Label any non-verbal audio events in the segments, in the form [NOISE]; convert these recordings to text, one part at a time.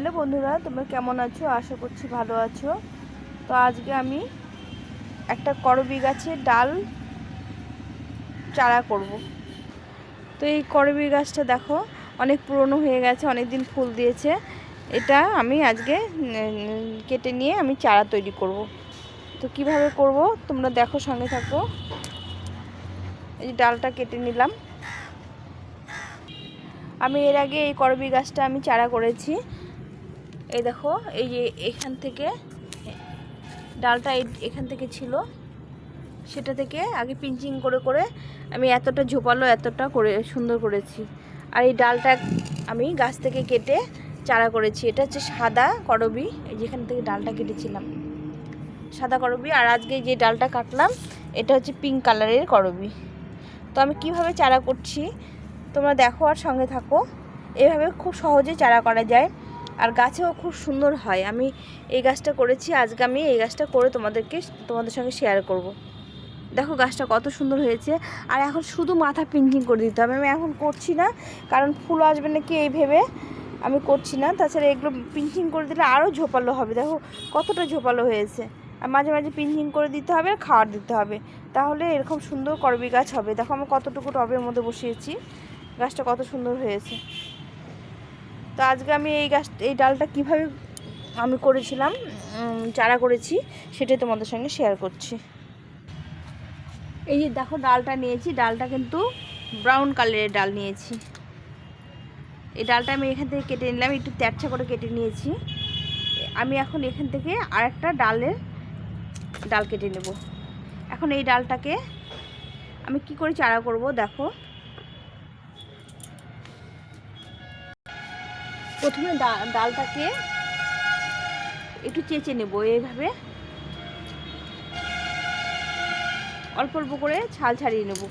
Hello বন্ধুরা, তোমরা কেমন আছো? আশা করছি ভালো আছো। তো আজকে আমি একটা করবি গাছের ডাল চারা করব। তো এই করবি গাছটা দেখো, অনেক পুরনো হয়ে গেছে অনেক দিন ফুল দিয়েছে। এটা আমি আজকে কেটে নিয়ে আমি চারা তৈরি করব। তো কীভাবে করব, তোমরা দেখো সঙ্গে থাকো। এই ডালটা কেটে নিলাম। আমি এর আগে এই করবি গাছটা আমি চারা করেছি। এই দেখো, এই যে এখান থেকে, ডালটা এখান থেকে ছিল। সেটা থেকে আগে পিঞ্চিং করে করে আমি এতটা ঝোপালো, এতটা করে, সুন্দর করেছি। আর এই ডালটা আমি গাছ থেকে কেটে চারা করেছি। এটা হচ্ছে সাদা করবি যেখান থেকে ডালটা কেটেছিলাম। সাদা করবি, আর আজকে যে ডালটা কাটলাম, এটা হচ্ছে পিঙ্ক কালারের করবি। তো আমি কীভাবে চারা করছি, তোমরা দেখো আর সঙ্গে থাকো। এভাবে খুব সহজে চারা করা যায়। আর গাছেও খুব সুন্দর হয়। আমি এই গাছটা করেছি, আজকে আমি এই গাছটা করে তোমাদেরকে, তোমাদের সঙ্গে শেয়ার করব। দেখো গাছটা কত সুন্দর হয়েছে। আর এখন শুধু মাথা পিঞ্চিং করে দিতে হবে। আমি এখন করছি না, কারণ ফুল আসবে নাকি এই ভেবে আমি করছি না। তাছাড়া এগুলো পিঞ্চিং করে দিলে আরও ঝোপালো হবে। দেখো কতটা ঝোপালো হয়েছে। আর মাঝে মাঝে পিঞ্চিং করে দিতে হবে আর খাওয়ার দিতে হবে। তাহলে এরকম সুন্দর করবি গাছ হবে। দেখো আমি কতটুকু টবের মধ্যে বসিয়েছি। গাছটা কত সুন্দর হয়েছে। তো আজকে আমি এই গাছ, এই ডালটা কীভাবে আমি করেছিলাম চারা করেছি, সেটাই তোমাদের সঙ্গে শেয়ার করছি। এই যে দেখো, ডালটা নিয়েছি, ডালটা কিন্তু ব্রাউন কালারের ডাল নিয়েছি। এই ডালটা আমি এখান থেকে কেটে নিলাম, একটু তেরছা করে কেটে নিয়েছি। আমি এখন এখান থেকে আরেকটা ডালের ডাল কেটে নেব। এখন এই ডালটাকে আমি কি করে চারা করব, দেখো। প্রথমে ডালটাকে একটু চেঁচে নেব এইভাবে। অল্প অল্প করে ছাল ছাড়িয়ে নেব।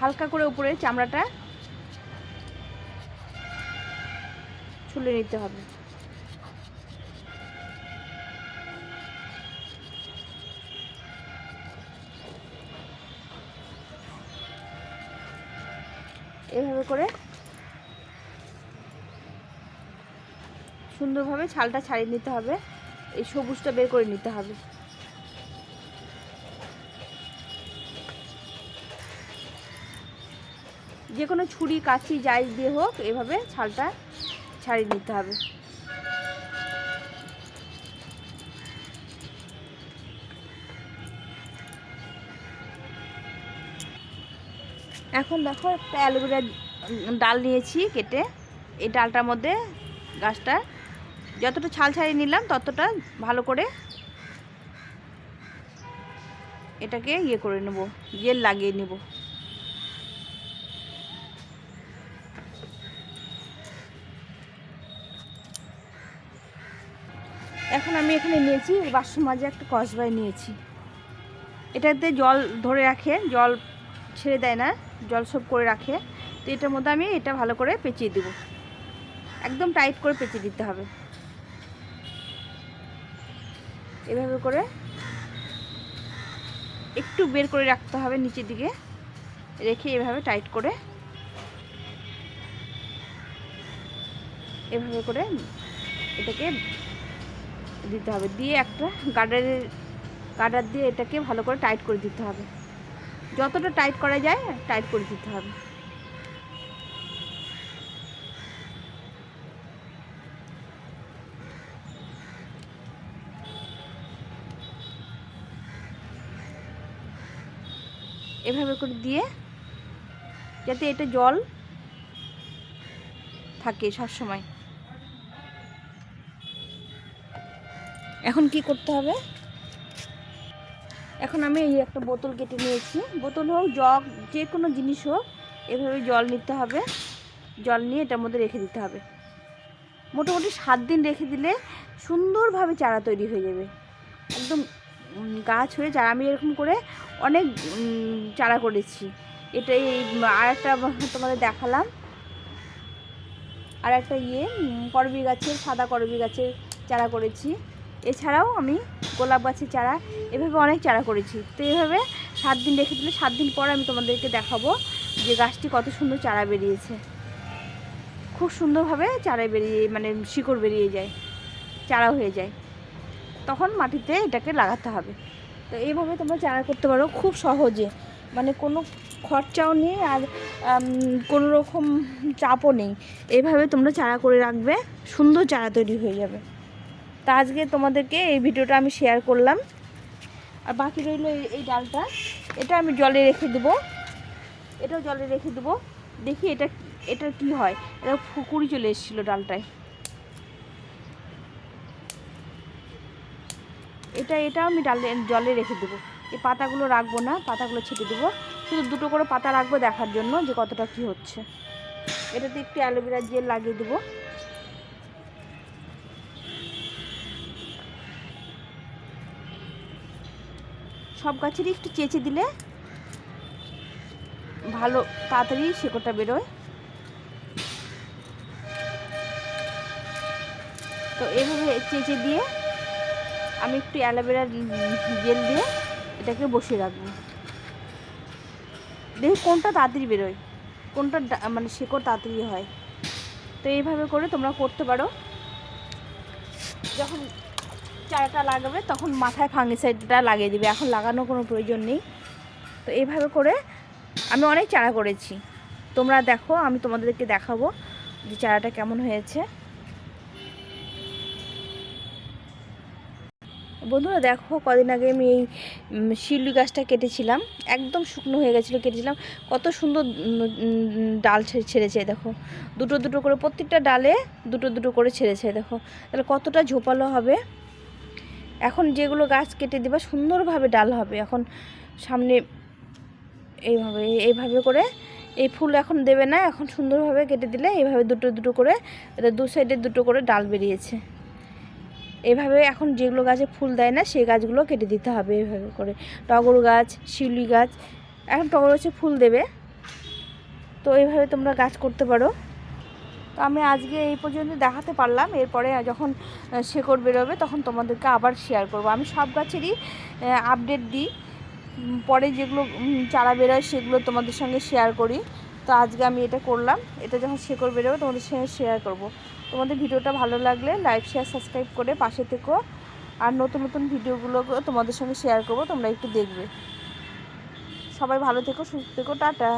হালকা করে উপরে চামড়াটা ছুলে নিতে হবে। এভাবে করে সুন্দরভাবে ছালটা ছাড়িয়ে নিতে হবে। এই সবুজটা বের করে নিতে হবে। যে কোনো ছুরি কাছি যাই দিয়ে হোক, এভাবে ছালটা ছাড়িয়ে নিতে হবে। এখন দেখো একটা অ্যালোভেরা ডাল নিয়েছি কেটে। এই ডালটার মধ্যে গাছটা যতটা ছাল ছাড়িয়ে নিলাম, ততটা ভালো করে এটাকে ইয়ে করে নেব, জেল লাগিয়ে নেব। এখন আমি এখানে নিয়েছি বাসন মাঝে একটা কসবাই নিয়েছি। এটাতে জল ধরে রাখে, জল ছেড়ে দেয় না, জল সব করে রাখে। তো এটার মধ্যে আমি এটা ভালো করে পেঁচিয়ে দেবো। একদম টাইট করে পেঁচিয়ে দিতে হবে। এভাবে করে একটু বের করে রাখতে হবে নিচের দিকে, রেখে এভাবে টাইট করে। এভাবে করে এটাকে দিতে হবে। দিয়ে একটা গার্ডারের, গার্ডার দিয়ে এটাকে ভালো করে টাইট করে দিতে হবে। যতটা টাইট করা যায় টাইট করে দিতে হবে। এভাবে করে দিয়ে যাতে এটা জল থাকে সবসময়। এখন কি করতে হবে? এখন আমি এই একটা বোতল কেটে নিয়েছি। বোতল হোক, জগ, যে কোনো জিনিস হোক, এভাবে জল নিতে হবে। জল নিয়ে এটার মধ্যে রেখে দিতে হবে। মোটামুটি সাত দিন রেখে দিলে সুন্দরভাবে চারা তৈরি হয়ে যাবে। একদম গাছ হয়ে চারা আমি এরকম করে অনেক চারা করেছি। এটা এই, আর একটা [LAUGHS] তোমাদের দেখালাম। আর একটা ইয়ে করবি গাছের, সাদা করবি গাছের চারা করেছি। এছাড়াও আমি গোলাপ গাছের চারা, এভাবে অনেক চারা করেছি। তো এভাবে সাত দিন রেখে দিলে, সাত দিন পর আমি তোমাদেরকে দেখাবো যে গাছটি কত সুন্দর চারা বেরিয়েছে। খুব সুন্দরভাবে চারা বেরিয়ে মানে শিকড় বেরিয়ে যায়, চারা হয়ে যায়। তখন মাটিতে এটাকে লাগাতে হবে। তো এইভাবে তোমরা চারা করতে পারো খুব সহজে। মানে কোনো খরচাও নেই আর কোনো রকম চাপও নেই। এইভাবে তোমরা চারা করে রাখবে, সুন্দর চারা তৈরি হয়ে যাবে। তা আজকে তোমাদেরকে এই ভিডিওটা আমি শেয়ার করলাম। আর বাকি রইল এই- এই ডালটা। এটা আমি জলে রেখে দেবো। এটাও জলে রেখে দেবো। দেখি এটা এটা কি হয়? এটা ফুকুরি চলে এসেছিল ডালটায়। এটা এটা আমি ডালে, জলে রেখে দেবো। এই পাতাগুলো রাখব না, পাতাগুলো ছেটে দেবো। শুধু দুটো করে পাতা রাখব দেখার জন্য যে কতটা কি হচ্ছে। এটাতে একটু অ্যালোভেরা জেল লাগিয়ে দেবো। সব গাছেরই একটু চেঁচে দিলে ভালো তাড়াতাড়ি শেকড়টা বেরোয়। তো এভাবে চেঁচে দিয়ে আমি একটু অ্যালোভেরা জেল দিয়ে এটাকে বসিয়ে রাখব। দেখি কোনটা তাড়াতাড়ি বেরোয়, কোনটা মানে শেকড় তাড়াতাড়ি হয়। তো এইভাবে করে তোমরা করতে পারো। যখন চারাটা লাগাবে তখন মাথায় ফাঙ্গিসাইডটা লাগিয়ে দিবে, এখন লাগানোর কোনো প্রয়োজন নেই। তো এইভাবে করে আমি অনেক চারা করেছি। তোমরা দেখো, আমি তোমাদেরকে দেখাবো যে চারাটা কেমন হয়েছে। বন্ধুরা দেখো কদিন আগে আমি এই শিউলি গাছটা কেটেছিলাম। একদম শুকনো হয়ে গেছিল, কেটেছিলাম। কত সুন্দর ডাল ছেড়েছে, দেখো। দুটো দুটো করে, প্রত্যেকটা ডালে দুটো দুটো করে ছেড়েছে, দেখো। তাহলে কতটা ঝোপালো হবে? এখন যেগুলো গাছ কেটে দিবা, সুন্দরভাবে ডাল হবে। এখন সামনে এইভাবে এইভাবে করে, এই ফুল এখন দেবে না। এখন সুন্দরভাবে কেটে দিলে এইভাবে দুটো দুটো করে, এটা দু সাইডে দুটো করে ডাল বেরিয়েছে। এইভাবে এখন যেগুলো গাছে ফুল দেয় না, সেই গাছগুলো কেটে দিতে হবে এভাবে করে। টগর গাছ, শিউলি গাছ, এখন টগর গাছে ফুল দেবে। তো এইভাবে তোমরা গাছ করতে পারো। তো আমি আজকে এই পর্যন্ত দেখাতে পারলাম। এরপরে যখন শেকড় বেরোবে তখন তোমাদেরকে আবার শেয়ার করব। আমি সব গাছেরই আপডেট দিই। পরে যেগুলো চারা বেরোয় সেগুলো তোমাদের সঙ্গে শেয়ার করি। তো আজকে আমি এটা করলাম। এটা যখন শেকড় বেরোবে, তোমাদের সঙ্গে শেয়ার করব। তোমাদের ভিডিওটা ভালো লাগলে লাইক শেয়ার সাবস্ক্রাইব করে পাশে থেকো। আর নতুন নতুন ভিডিওগুলো তোমাদের সঙ্গে শেয়ার করব, তোমরা একটু দেখবে। সবাই ভালো থেকো, সুস্থ থেকো, টাটা।